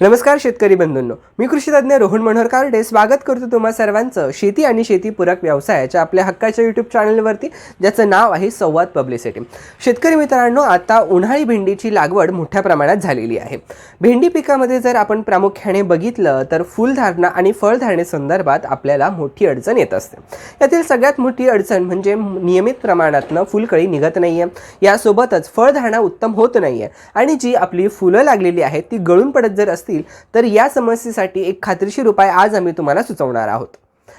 नमस्कार शेतकरी बंधूंनो. मी कृषीतज्ञ रोहन मनोहर कारडे. स्वागत करतो तुम्हा सर्वांचं शेती आणि शेतीपूरक व्यवसायाच्या आपल्या हक्काच्या यूट्यूब चॅनलवरती ज्याचं नाव आहे संवाद पब्लिसिटी शेतकरी मित्रांनो आता उन्हाळी भेंडीची लागवड मोठ्या प्रमाणात झालेली आहे. भेंडी पिकामध्ये जर आपण प्रामुख्याने बघितलं तर फुलधारणा आणि फळधारणे संदर्भात आपल्याला मोठी अडचण येत असते. यातील सगळ्यात मोठी अडचण म्हणजे नियमित प्रमाणातनं फुलकळी निघत नाही आहे यासोबतच फळधारणा उत्तम होत नाही आहे आणि जी आपली फुलं लागलेली आहेत ती गळून पडत जर असतील तर या समस्येसाठी एक खात्रीशीर उपाय आज आम्ही तुम्हाला सुचवणार आहोत.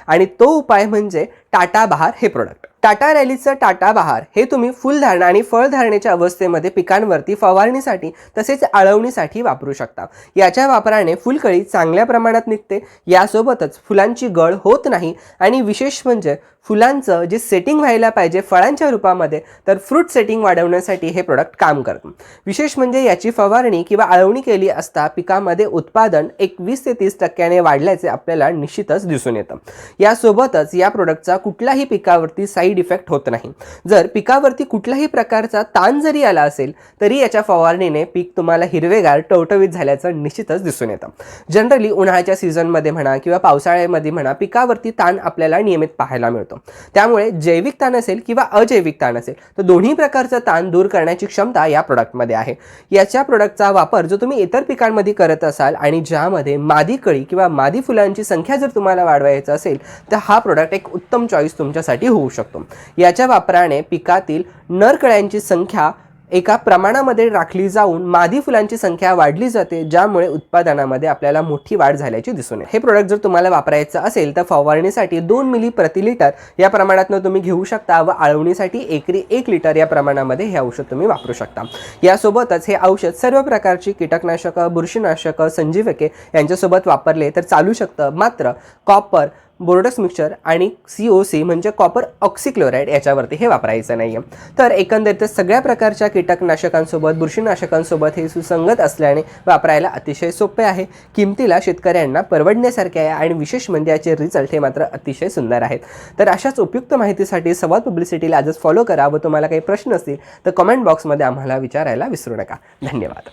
आणि तो उपाय म्हणजे टाटा बहार हे प्रोडक्ट टाटा रॅलीचं टाटा बहार हे तुम्ही फुलधारणा आणि फळधारणेच्या अवस्थेमध्ये पिकांवरती फवारणीसाठी तसेच आळवणीसाठी वापरू शकता. याच्या वापराने फुलकळी चांगल्या प्रमाणात निघते. यासोबतच फुलांची गळ होत नाही आणि विशेष म्हणजे फुलांचं जे सेटिंग व्हायला पाहिजे फळांच्या रूपामध्ये तर फ्रूट सेटिंग वाढवण्यासाठी हे प्रोडक्ट काम करतं. विशेष म्हणजे याची फवारणी किंवा आळवणी केली असता पिकामध्ये उत्पादन एक वीस ते तीस टक्क्याने वाढल्याचे आपल्याला निश्चितच दिसून येतं. यासोबतच या प्रोडक्टचा कुठलाही पिकावरती साईड इफेक्ट होत नाही. जर पिकावरती कुठल्याही प्रकारचा ताण जरी आला असेल तरी याच्या फवारणीने पीक तुम्हाला हिरवेगार टवटवीत झाल्याचं निश्चितच दिसून येतं. जनरली उन्हाळ्याच्या सीझनमध्ये म्हणा किंवा पावसाळ्यामध्ये म्हणा पिकावरती ताण आपल्याला नियमित पाहायला मिळतो. त्यामुळे जैविक ताण असेल किंवा अजैविक ताण असेल तर दोन्ही प्रकारचा ताण दूर करण्याची क्षमता या प्रोडक्टमध्ये आहे. याच्या प्रोडक्टचा वापर जो तुम्ही इतर पिकांमध्ये करत असाल आणि ज्यामध्ये मादी कळी किंवा मादी फुलांची संख्या जर तुम्हाला वाढवायचं असेल तर हा प्रोडक्ट एक उत्तम चॉईस तुमच्यासाठी होऊ शकतो. याच्या वापराने पिकातील नरकळ्यांची संख्या एका प्रमाणामध्ये राखली जाऊन मादी फुलांची संख्या वाढली जाते ज्यामुळे उत्पादनामध्ये आपल्याला मोठी वाढ झाल्याची दिसून येते. हे प्रोडक्ट जर तुम्हाला वापरायचं असेल तर फवारणीसाठी दोन मिली प्रति लिटर या प्रमाणातनं तुम्ही घेऊ शकता व आळवणीसाठी एकरी एक लिटर या प्रमाणामध्ये हे औषध तुम्ही वापरू शकता. यासोबतच हे औषध सर्व प्रकारची कीटकनाशकं बुरशीनाशकं संजीवके यांच्यासोबत वापरले तर चालू शकतं. मात्र कॉपर बोर्डस मिक्सचर आणि सी ओ सी म्हणजे कॉपर ऑक्सिक्लोराईड याच्यावरती हे वापरायचं नाही आहे तर एकंदरीत सगळ्या प्रकारच्या कीटकनाशकांसोबत बुरशीनाशकांसोबत हे सुसंगत असल्याने वापरायला अतिशय सोपे आहे. किमतीला शेतकऱ्यांना परवडण्यासारखे आहे आणि विशेष म्हणजे याचे रिझल्ट हे मात्र अतिशय सुंदर आहेत. तर अशाच उपयुक्त माहितीसाठी संवाद पब्लिसिटीला आजच फॉलो करा व तुम्हाला काही प्रश्न असतील तर कमेंट बॉक्समध्ये आम्हाला विचारायला विसरू नका. धन्यवाद.